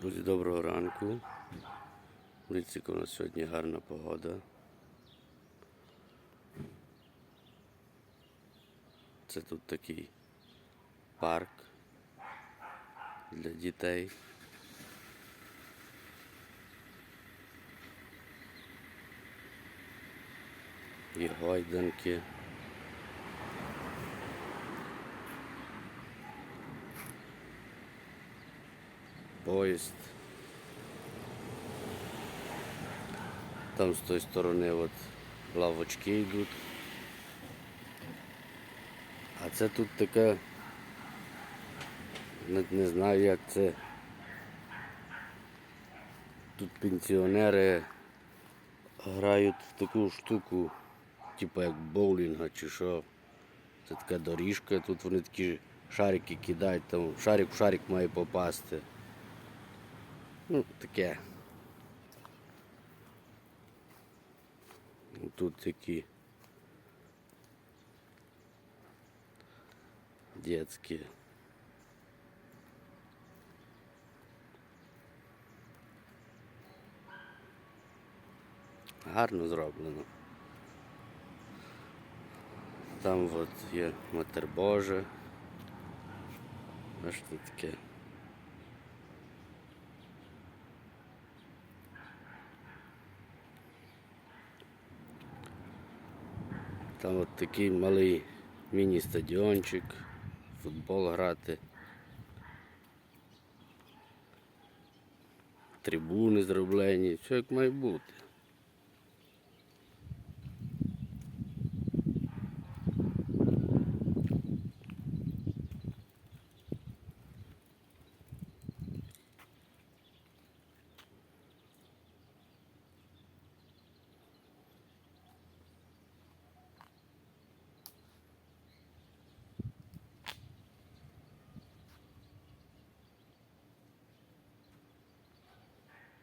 Друзі, доброго ранку. Яка у нас сьогодні гарна погода. Це тут такий парк для дітей. Є гойданки. Поїзд. Там з тої сторони от лавочки йдуть. А це тут таке, не, не знаю як це. Тут пенсіонери грають в таку штуку, типу як боулінга чи що. Це така доріжка, тут вони такі шарики кидають, там шарик в шарик має попасти. Ну, таке. Тут такі детські. Гарно зроблено. Там от є Матер Божа. А що це таке? Там от такий малий міні-стадіончик, футбол грати. Трибуни зроблені, все як має бути.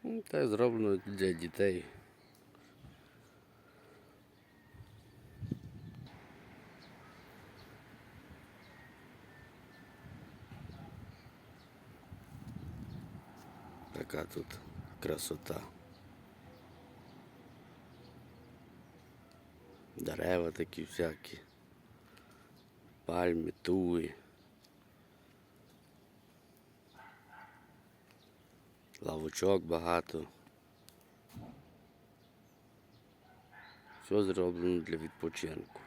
Та зроблено для дітей. Така тут красота. Дерева такі всякі. Пальми, туї. Лавочок багато. Все зроблено для відпочинку.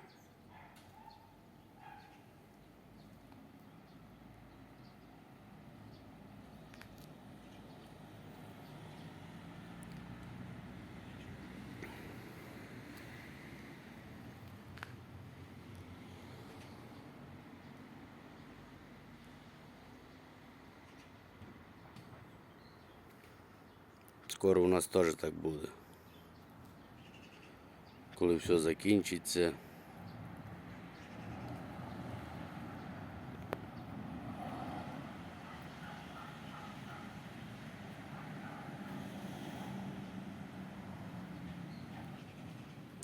Скоро у нас теж так буде. Коли все закінчиться.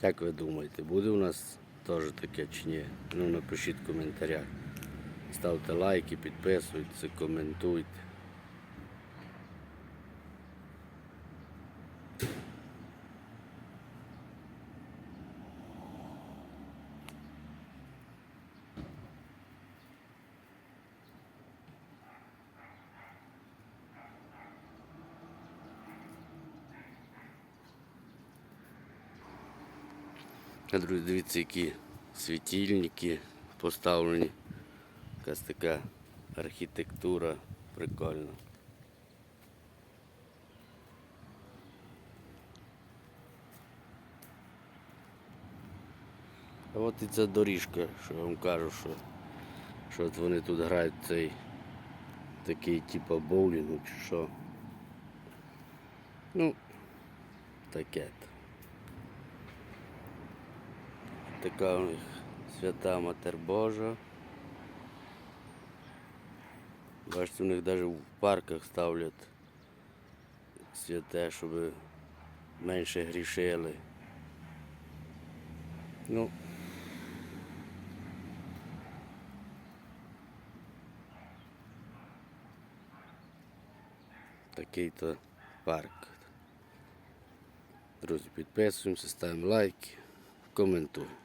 Як ви думаєте, буде у нас теж таке чи ні? Ну напишіть в коментарях. Ставте лайки, підписуйтесь, коментуйте. Друзі, дивіться, які світильники поставлені. Якась така архітектура прикольна. А от і ця доріжка, що я вам кажу, що, що от вони тут грають цей такий типу боулінгу чи що. Ну, таке. то. Така у них свята Матер Божа. Бачите, у них навіть в парках ставлять святе, щоб менше грішили. Ну, Такий то парк. Друзі, підписуємося, ставимо лайки, коментуємо.